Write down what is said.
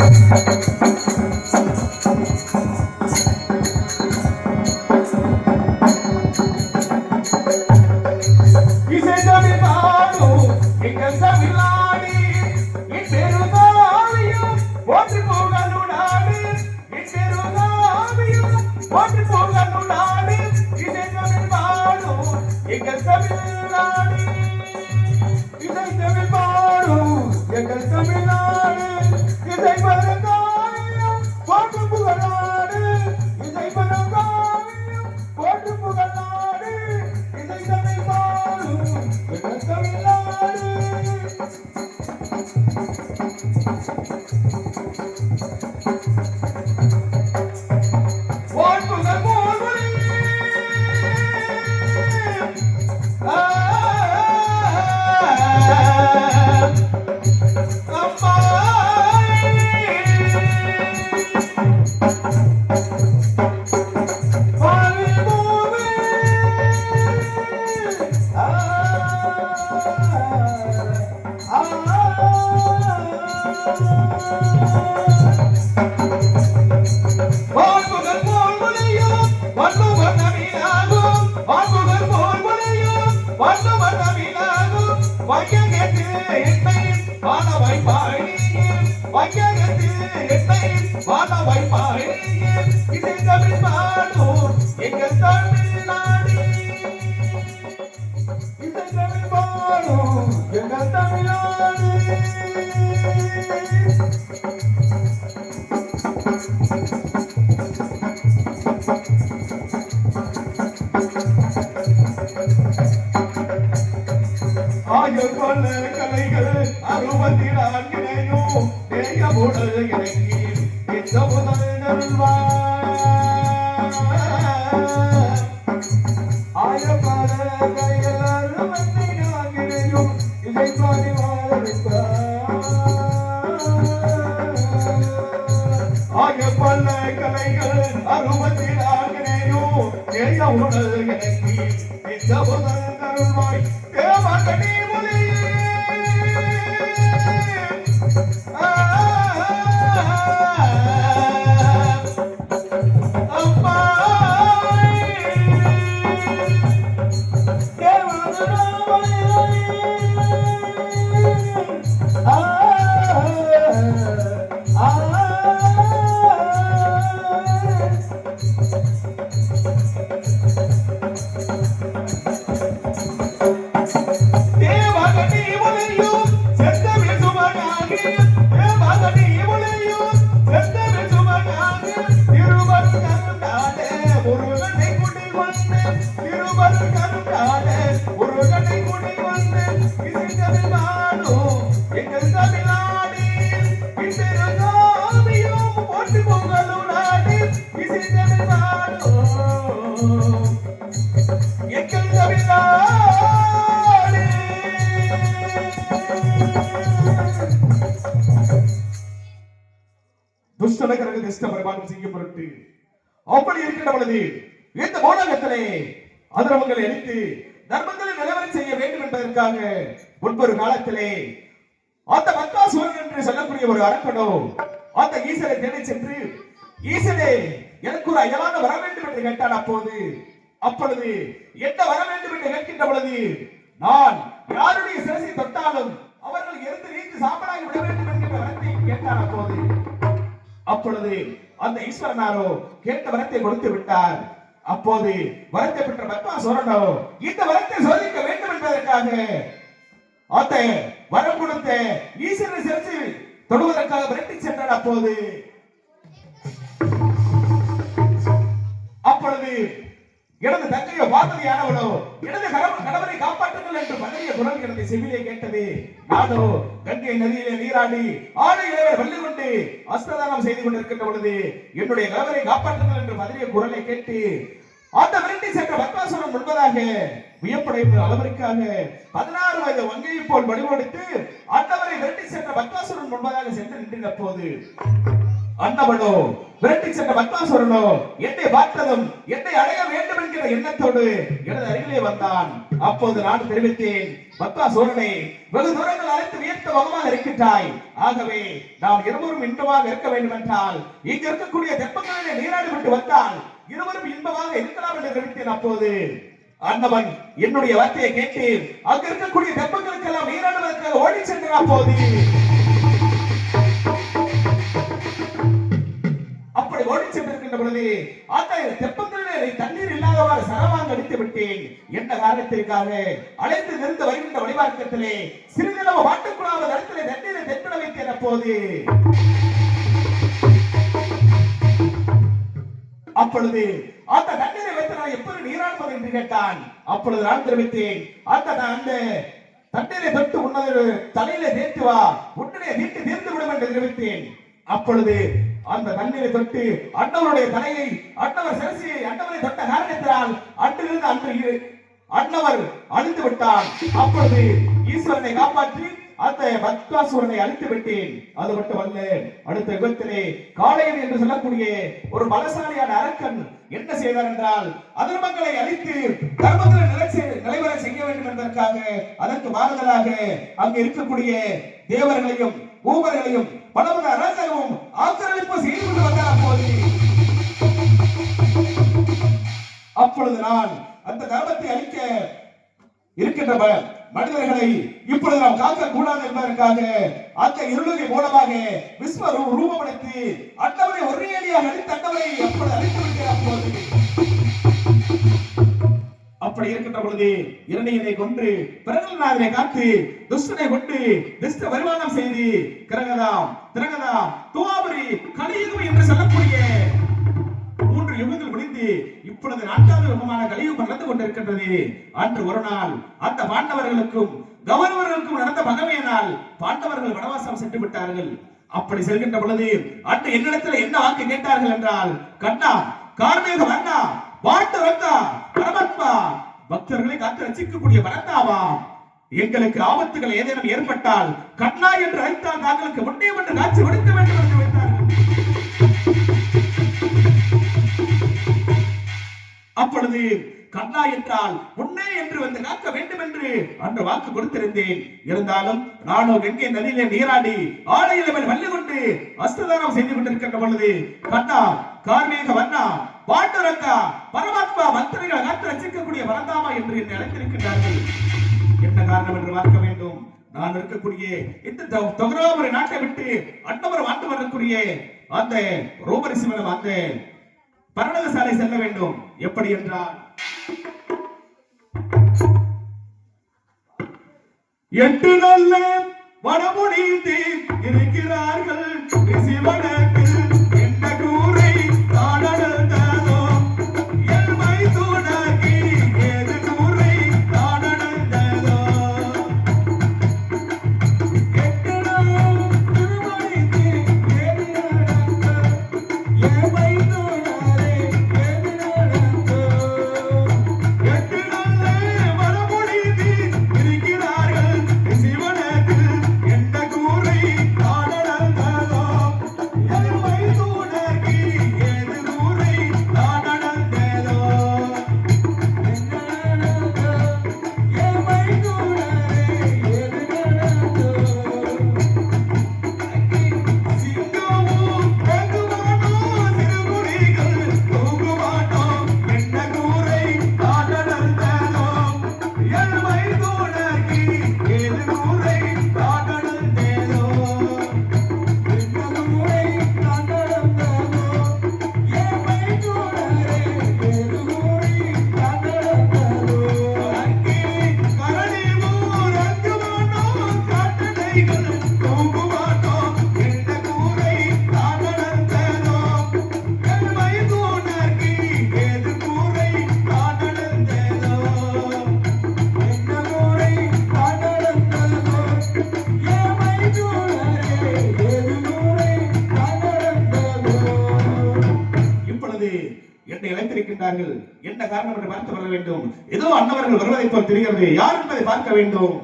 Tamil Nadu, Tamil Nadu. Tamil Nadu இப்பெருங்காவியம் போற்றி தமிழ்நாடு இசை தமிழ் பாடும் எங்கள் தமிழ்நாடு. ஆயுள் கொள்ள கலைகள் அறுபத்தி நான்கினையும் தேயமுடு இறங்கி இந்த முதல் கலைகள் கைகள் அறுபத்தி நான்கினையும் இசை பாடி ஆயப்பல்ல கலைகள் இந்த முதல் எங்கள் செய்ய பொருட்டு. அப்படி இருக்கின்ற பொழுது இந்த தர்மங்களை நிலவரம் செய்ய வேண்டும் என்பதற்காக முன்பொரு காலத்திலே அந்த மக்காசுவன் என்று சொல்லக்கூடிய ஒரு அரக்கனோ அந்த ஈசனை தேடி சென்று ஈசனே எனக்கு ஒரு அயலான வர வேண்டும் என்று கேட்டான் அப்போது அப்பொழுது என்ன வர வேண்டும் என்று கேட்கின்ற பொழுது நான் யாருடைய சிரசை தொட்டாலும் அவர்கள் எரிந்து நீந்து சாம்பலாகி விட வேண்டும் என்கின்ற வரத்தை கேட்டான் அப்போது. அப்பொழுது அந்த ஈஸ்வரனாரோ கேட்ட வரத்தை கொடுத்து விட்டார். அப்போது வரத்தை பெற்ற பத்மா சோரனோ இந்த வரத்தை சோதிக்க வேண்டும் என்பதற்காக அந்த வரம் கொடுத்த ஈஸ்வரனை சிறச்சு தொடுவதற்காக விரட்டி சென்றார் அப்போது. அப்பொழுது எனது தங்கையோ பார்வதியானவளோ எனது கணவன் கணவரை காப்பாற்றுங்கள் என்று மனைவிய குரல் எனது செவிலே கேட்டது. நானோ கங்கை நதியிலே நீராடி ஆடு இளவை வெள்ளி கொண்டு அஸ்ததானம் செய்து கொண்டிருக்கின்ற பொழுது என்னுடைய கணவரை காப்பாற்றுங்கள் என்று மதுரைய குரலை கேட்டு அந்த விரட்டி சென்ற பத்மாசுரன் முன்பதாக வியப்படைப்பு அளவிற்காக பதினாறு வயது வங்கியை போல் வடிவெடுத்து அந்தவரை விரட்டி சென்ற பத்மாசுரன் முன்பதாக சென்று நின்றின போது அண்ணவனோ விரட்டி சென்ற பத்மாசுரனோ என்னை பார்த்ததும் என்னை அடைய வேண்டும் என்கிற எண்ணத்தோடு எனது அருகிலே வந்தான். அப்போது நான் தெரிவித்தேன் பத்மாசுரனை வெகு தூரங்கள் அழைத்து வியர்த்த முகமாக இருக்கின்றாய். ஆகவே நாம் இருவரும் இன்பமாக இருக்க வேண்டும் என்றால் இங்கு இருக்கக்கூடிய தெப்பங்களிலே நீராடி விட்டு வந்தால் இருவரும் இன்பமாக இருக்கலாம் என்று தெரிவித்தேன். அப்போது அண்ணவன் என்னுடைய வார்த்தையை கேட்டு அங்க இருக்கக்கூடிய தெப்பங்களுக்கெல்லாம் நீராடுவதற்காக ஓடி சென்றான் போது விட்டேன் காரணத்திற்காக அழைத்து நிறுத்த வருகின்ற வழிபாட்டத்திலே சிறிது நம்ம வாட்டுக்குழாவது இடத்திலே தண்ணீரை தெற்பிட வைத்தேன் போது அப்பொழுது அந்த தண்ணீரை வைத்து நான் எப்படி நீராடுவது என்று கேட்டான். அப்பொழுது நான் தெரிவித்தேன். அந்த அந்த தண்ணீரை தொட்டு உன்னது தலையில தேய்த்து வா. உன்னுடைய வீட்டு தீர்ந்து விடும் என்று தெரிவித்தேன். அப்பொழுது அந்த தண்ணீரை தொட்டு அண்ணவருடைய தலையை அண்ணவர் சிரசியை அண்ணவரை தொட்ட காரணத்தினால் அன்றிலிருந்து அன்று அன்னவர் அண்ணவர் அழிந்து விட்டான். அப்பொழுது ஈஸ்வரனை காப்பாற்றி அந்த பத்மாசுரனை அழித்து விட்டேன். அது மட்டுமல்ல அடுத்த யுகத்திலே காளையன் என்று சொல்லக்கூடிய ஒரு பலசாலியான அரக்கன் என்ன செய்தார் என்றால் அதர்மங்களை அழித்து தர்மங்களை நிலைச்சு நிலைவர செய்ய வேண்டும் என்பதற்காக அதற்கு மாறுதலாக அங்கு இருக்கக்கூடிய தேவர்களையும் ஊவர்களையும் பலவித அரசையும் ஆக்கிரமிப்பு செய்து கொண்டு வந்தார் அப்போது. அப்பொழுது நான் அந்த தர்மத்தை அழிக்க இருக்கின்ற மனிதர்களை இப்பொழுது நாம் காக்க கூடாது என்பதற்காக அந்த இருளுகை மூலமாக விஸ்வ ரூ- ரூபமடைத்து அண்டவரை ஒரே அடியாக அழித்து அண்டவரை அப்பொழுது அழித்து விடுகிறார் அப்படி இருக்கின்ற பொழுது இரண்டையினை கொன்று பிரகலநாதனை காத்து துஷ்டனை கொண்டு துஷ்ட வருமானம் செய்து கிரகதாம் திரகதாம் துவாபுரி கலியுகம் என்று சொல்லக்கூடிய மூன்று யுகங்கள் முடிந்து இப்பொழுது நான்காவது யுகமான கலியுகம் நடந்து கொண்டிருக்கின்றது. அன்று ஒரு நாள் அந்த பாண்டவர்களுக்கும் கௌரவர்களுக்கும் நடந்த பகமையினால் பாண்டவர்கள் வனவாசம் சென்று விட்டார்கள். அப்படி செல்கின்ற பொழுது அன்று என்னிடத்தில் என்ன வாக்கு கேட்டார்கள் என்றால் கண்ணா கார்மேக வண்ணா பாட்டு வந்தா பரமாத்மா பக்தர்களை காத்து ரசிக்கக்கூடிய பரந்தாவா? எங்களுக்கு ஆபத்துகள் ஏதேனும் ஏற்பட்டால் கண்ணா என்று அழைத்தால் தாங்களுக்கு முன்னே என்று காட்சி கொடுக்க வேண்டும் என்று அப்பொழுது கண்ணா என்றால் உன்னே என்று வந்து காக்க வேண்டும் என்று அன்று வாக்கு கொடுத்திருந்தேன். இருந்தாலும் நானோ கங்கை நதியிலே நீராடி ஆடையில மேல் வள்ளி கொண்டு அஸ்ததானம் செய்து கொண்டிருக்கின்ற பொழுது கண்ணா கார்மேக வண்ணா பாண்டுரங்கா பரமாத்மா பக்தர்களை காத்து ரசிக்கக்கூடிய வரந்தாமா என்று என்னை அழைத்திருக்கின்றார்கள். என்ன காரணம் என்று பார்க்க வேண்டும். நான் இருக்கக்கூடிய இந்த தொ- தொகராபுரி நாட்டை விட்டு அன்னவர் வாழ்ந்து வரக்கூடிய அந்த ரோமரி அந்த மரணக சாலை செல்ல வேண்டும். எப்படி என்றால் எட்டு நல்ல வடமொழிந்து இருக்கிறார்கள். வருகிறார்கள் என்ன காரணம் என்று பார்த்து வர வேண்டும்? ஏதோ அன்னவர்கள் வருவதை போல் தெரிகிறது. யார் என்பதை பார்க்க வேண்டும்?